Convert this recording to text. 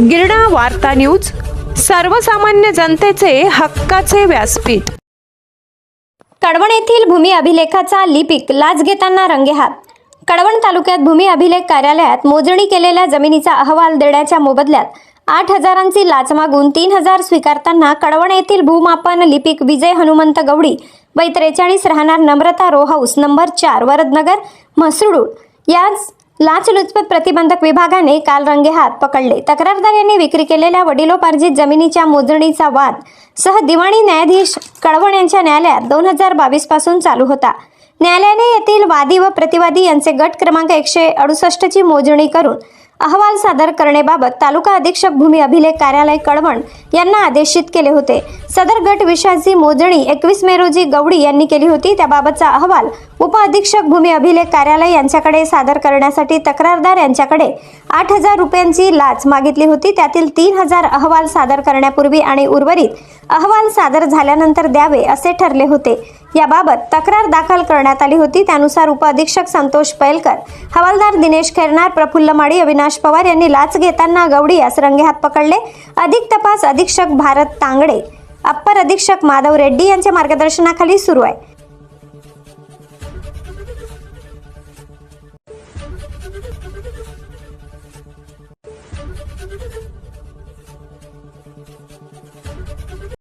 गिरणा वार्ता न्यूज सर्वसामान्य जनतेचे हक्काचे व्यासपीठ. कडवण येथील भूमी अभिलेखाचा लिपिक लाच घेताना रंगेहात कडवण तालुक्यात भूमी अभिलेख कार्यालयात मोजणी केलेल्या जमिनीचा अहवाल देण्याच्या मोबदल्यात आठ हजारांची लाच मागून तीन हजार स्वीकारताना कडवण येथील भूमापन लिपिक विजय हनुमंत गवडी वय त्रेचाळीस राहणार नम्रता रो हाऊस नंबर चार वरदनगर म्हसरूड याच लाचलुचपत प्रतिबंधक विभागाने काल रंगेहात पकडले. तक्रारदार यांनी विक्री केलेल्या वडिलोपार्जित जमिनीच्या मोजणीचा वाद सह दिवाणी न्यायाधीश कळवण यांच्या न्यायालयात दोन हजार बावीसपासून चालू होता. न्यायालयाने येथील वादी व प्रतिवादी यांचे गट क्रमांक एकशे अडुसष्टची मोजणी करून अहवाल सादर करण्याबाबत तालुका अधीक्षक भूमी अभिलेख कार्यालय कळवण यांना आदेशित केले होते. सदर गट विषयाची मोजणी एकवीस मे रोजी गवडी यांनी केली होती. त्याबाबतचा अहवाल उपअधीक्षक भूमी अभिलेख कार्यालय यांच्याकडे सादर करण्यासाठी तक्रारदार यांच्याकडे आठ हजार रुपयांची लाच मागितली होती. त्यातील तीन हजार अहवाल सादर करण्यापूर्वी आणि उर्वरित अहवाल सादर झाल्यानंतर द्यावे असे ठरले होते. याबाबत तक्रार दाखल करण्यात आली होती. त्यानुसार उपअधीक्षक संतोष पैलकर हवालदार दिनेश खैरनार प्रफुल्ल माळी अविनाश अविनाश पवार यांनी लाच घेताना गवडीयास रंगेहात पकडले. अधिक तपास अधीक्षक भारत तांगडे अप्पर अधीक्षक माधव रेड्डी यांच्या मार्गदर्शनाखाली सुरू आहे.